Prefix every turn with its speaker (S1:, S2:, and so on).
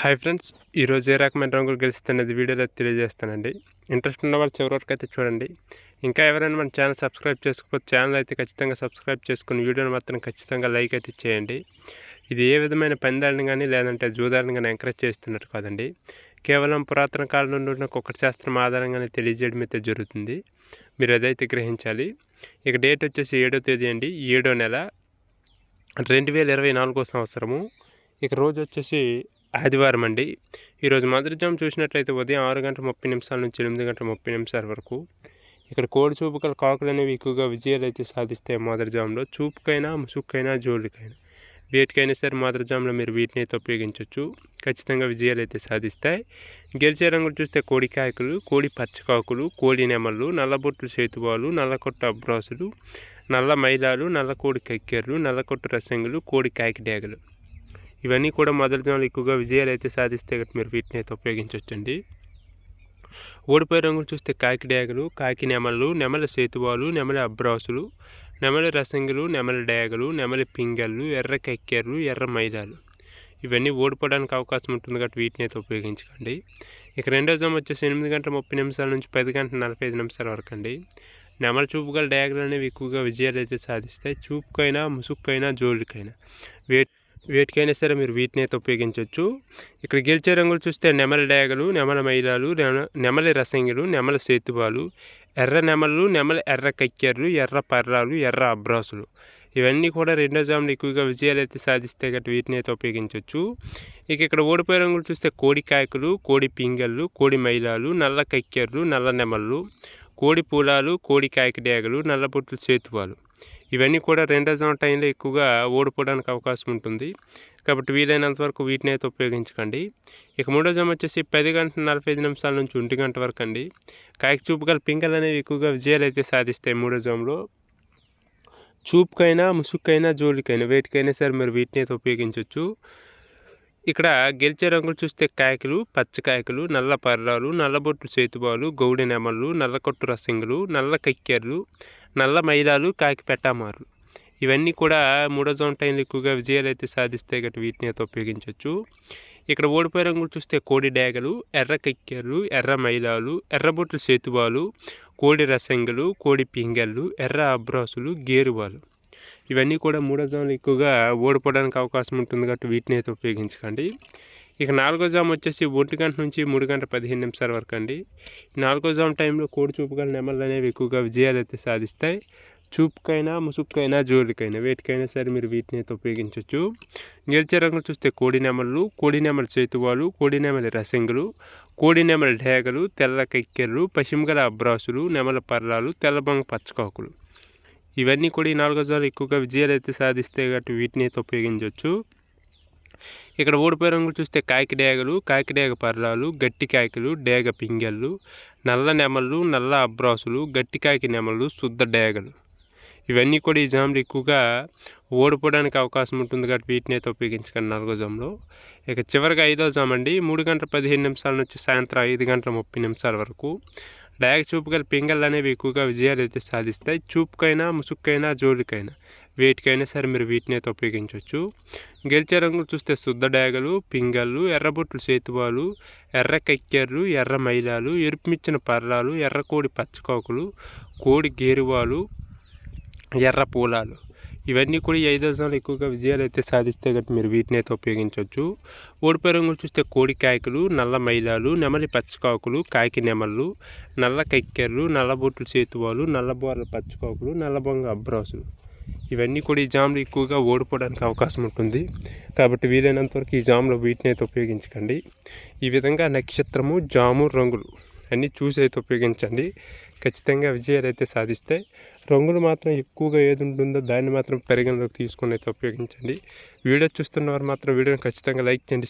S1: Hi friends ఈరోజు ఏ రకమైన రంగులు గెలుస్తున్నది వీడియోలో తెలియజేస్తానండి. ఇంట్రెస్ట్ ఉన్న వాళ్ళు చివరి వరకు అయితే చూడండి. ఇంకా ఎవరైనా మన ఛానల్ సబ్స్క్రైబ్ చేసుకోకపోతే ఛానల్ అయితే ఖచ్చితంగా సబ్స్క్రైబ్ చేసుకుని వీడియోని మాత్రం ఖచ్చితంగా లైక్ అయితే చేయండి. ఇది ఏ విధమైన పందాలను కానీ లేదంటే జూదాలను కానీ ఎంకరేజ్ చేస్తున్నట్టు కాదండి. కేవలం పురాతన కాలం నుండి ఉన్న కుక్కటి శాస్త్రం ఆధారంగానే తెలియజేయడం అయితే జరుగుతుంది. మీరు అదైతే గ్రహించాలి ఇక డేట్ వచ్చేసి ఏడో తేదీ అండి. ఏడో నెల రెండు వేల ఇరవై నాలుగో సంవత్సరము. ఇక రోజు వచ్చేసి ఆదివారం అండి. ఈరోజు మొదటి చూసినట్లయితే ఉదయం ఆరు గంటల ముప్పై నిమిషాల నుంచి ఎనిమిది గంటల ముప్పై నిమిషాల వరకు ఇక్కడ కోడి చూపుకల కాకులు అనేవి ఎక్కువగా విజయాలు అయితే సాధిస్తాయి మొదటి చూపుకైనా ముసుక్కైనా జోలికైనా వేటికైనా సరే మొదటి మీరు వీటిని అయితే ఉపయోగించవచ్చు ఖచ్చితంగా విజయాలు అయితే సాధిస్తాయి. గెలిచే రంగులు చూస్తే కోడి కాయకులు కోడి పచ్చకాకులు కోడి నెమళ్ళు నల్లబొట్లు సేతువాలు నల్లకొట్టు అబ్రాసులు నల్ల మైలాలు నల్ల కోడి కక్కెర్లు నల్లకొట్టు రసంగులు కోడి కాకిడేగలు ఇవన్నీ కూడా మొదటి జోన్లు ఎక్కువగా విజయాలు అయితే సాధిస్తే గట్ట మీరు వీటిని అయితే ఉపయోగించవచ్చండి ఓడిపోయే రంగులు చూస్తే కాకి డేగలు కాకి నెమలు నెమల సేతువాలు నెమలి అబ్రాసులు నెమలి రసంగులు నెమలి డేగలు నెమలి పింగళ్ళు ఎర్ర కెక్కెర్లు ఎర్ర మైదాలు. ఇవన్నీ ఓడిపోవడానికి అవకాశం ఉంటుంది కాబట్టి వీటిని అయితే ఉపయోగించకండి. ఇక రెండో జామ్ వచ్చేసి ఎనిమిది గంటల ముప్పై నిమిషాల నుంచి పది గంటల నలభై ఐదు నిమిషాల వరకు అండి. నెమల చూపు గల డేగలు అనేవి ఎక్కువగా విజయాలు అయితే సాధిస్తాయి. చూపుకైనా ముసుక్కైనా జోలికైనా. వేటి వేటికైనా సరే మీరు వీటిని అయితే ఉపయోగించవచ్చు. ఇక్కడ గెలిచే రంగులు చూస్తే నెమల డేగలు నెమల మైలాలు నెమలి రసంగిలు నెమల సేతువాలు ఎర్ర నెమలు నెమల ఎర్ర కక్కెర్లు ఎర్ర పర్రాలు ఎర్ర అబ్రాసులు. ఇవన్నీ కూడా రెండో జాములు ఎక్కువగా విజయాలు అయితే సాధిస్తే గట్టి వీటిని అయితే ఉపయోగించవచ్చు. ఇక ఇక్కడ ఓడిపోయే రంగులు చూస్తే కోడి కాయకులు కోడి పింగళ్ళు కోడి మైలాలు నల్ల కక్కెర్లు నల్ల నెమళ్ళు కోడి పూలాలు కోడి కాయకి డేగలు నల్లబొట్లు సేతువాలు ఇవన్నీ కూడా రెండో టైంలో ఎక్కువగా ఓడిపోవడానికి అవకాశం ఉంటుంది. కాబట్టి వీలైనంత వరకు వీటిని అయితే ఉపయోగించకండి. ఇక మూడో జామ వచ్చేసి పది గంటల నలభై ఐదు నిమిషాల నుంచి ఒంటి గంట వరకు అండి. కాయకి చూపు గల పింగలు అనేవి ఎక్కువగా విజయాలు అయితే సాధిస్తాయి మూడో జాములో చూపుకైనా ముసుక్కైనా జోలికైనా వేటికైనా సరే మీరు వీటిని అయితే ఉపయోగించవచ్చు ఇక్కడ గెలిచే రంగులు చూస్తే కాయకులు పచ్చకాయకులు నల్ల పర్రాలు నల్లబొట్టు చేతుబాలు గౌడి నెమళ్ళు నల్లకొట్టు రసింగులు నల్ల కక్కెర్లు నల్ల మైదాలు కాకి పెట్టామారు. ఇవన్నీ కూడా మూడో జోన్ టైంలో ఎక్కువగా విజయాలు అయితే సాధిస్తే గట్టి వీటిని అయితే ఉపయోగించవచ్చు ఇక్కడ ఓడిపోయే రంగులు చూస్తే కోడి డేగలు ఎర్ర కిక్కెర్లు ఎర్ర మైదాలు ఎర్రబొట్లు సేతువాలు కోడి రసంగలు కోడి పింగళ్ళు ఎర్ర అబ్రాసులు గేరువాలు ఇవన్నీ కూడా మూడో జోన్లు ఎక్కువగా ఓడిపోవడానికి అవకాశం ఉంటుంది కాబట్టి వీటిని అయితే ఉపయోగించకండి. ఇక నాలుగో జామ్ వచ్చేసి ఒంటి గంట నుంచి మూడు గంట పదిహేను నిమిషాల వరకు అండి. నాలుగో జామ్ టైంలో కోడి చూపుగల నెమలు అనేవి ఎక్కువగా విజయాలు అయితే సాధిస్తాయి. చూపుకైనా ముసుక్కైనా జోలికైనా వేటికైనా సరే మీరు వీటిని అయితే ఉపయోగించవచ్చు గెలిచే రంగులు చూస్తే కోడి నెమలు కోడి నెమల చేతువాలు కోడి నెమల రసంగులు కోడి నెమల ఢేగలు తెల్ల కెక్కెర్లు పశ్చిమగల అబ్రాసులు నెమల పర్లాలు తెల్లబొంగ పచ్చకాకులు. ఇవన్నీ కూడా ఈ నాలుగో జాలు ఎక్కువగా విజయాలు అయితే సాధిస్తే కాబట్టి వీటిని అయితే ఉపయోగించవచ్చు ఇక్కడ ఓడిపోయే రంగులు చూస్తే కాకి డేగలు కాకి డేగ పర్లాలు గట్టి కాకిలు డేగ పింగళ్ళు నల్ల నెమళ్ళు నల్ల అబ్రాసులు గట్టి కాకి నెమళ్ళు శుద్ధ డేగలు. ఇవన్నీ కూడా ఈ జామ్లు ఎక్కువగా ఓడిపోవడానికి అవకాశం ఉంటుంది కాబట్టి వీటిని అయితే ఉపయోగించకండి నాలుగో జామ్లో. ఇక చివరిగా ఐదో జామ్ అండి. మూడు గంటల పదిహేను నిమిషాల నుంచి సాయంత్రం ఐదు గంటల ముప్పై నిమిషాల వరకు. డయాగ చూపుగల పింగళ్ళు అనేవి ఎక్కువగా విజయాలు అయితే సాధిస్తాయి. చూపుకైనా ముసుక్కైనా జోలికైనా. వేటికైనా సరే మీరు వీటిని అయితే ఉపయోగించవచ్చు గెలిచే రంగులు చూస్తే శుద్ధ డేగలు పింగళ్ళు ఎర్రబొట్లు సేతువాలు ఎర్ర కక్కెర్లు ఎర్ర మైలాలు ఎరుపుమిచ్చిన పర్రాలు ఎర్ర కోడి పచ్చకాకులు కోడి గేరువాలు ఎర్ర పూలాలు. ఇవన్నీ కూడా ఈ ఐదు ఎక్కువగా విజయాలు అయితే సాధిస్తే గట్టి మీరు వీటిని అయితే ఉపయోగించవచ్చు ఓడిపోయే రంగులు చూస్తే కోడి కాయకులు నల్ల మైలాలు నెమలి పచ్చకాకులు కాకి నెమళ్ళు నల్ల కక్కెర్లు సేతువాలు నల్ల బొర్రెలు పచ్చకాకులు నల్లబొంగ అబ్రాసులు. ఇవన్నీ కూడా ఈ జామ్లు ఎక్కువగా ఓడిపోవడానికి అవకాశం ఉంటుంది. కాబట్టి వీలైనంత వరకు ఈ జామ్లో వీటిని అయితే ఉపయోగించకండి. ఈ విధంగా నక్షత్రము జాము రంగులు అన్నీ చూసి అయితే ఉపయోగించండి. ఖచ్చితంగా విజయాలు అయితే సాధిస్తే రంగులు మాత్రం ఎక్కువగా ఏది ఉంటుందో దాన్ని మాత్రం పరిగణలోకి తీసుకొని అయితే ఉపయోగించండి. వీడియో చూస్తున్న వారు మాత్రం వీడియోని ఖచ్చితంగా లైక్ చేయండి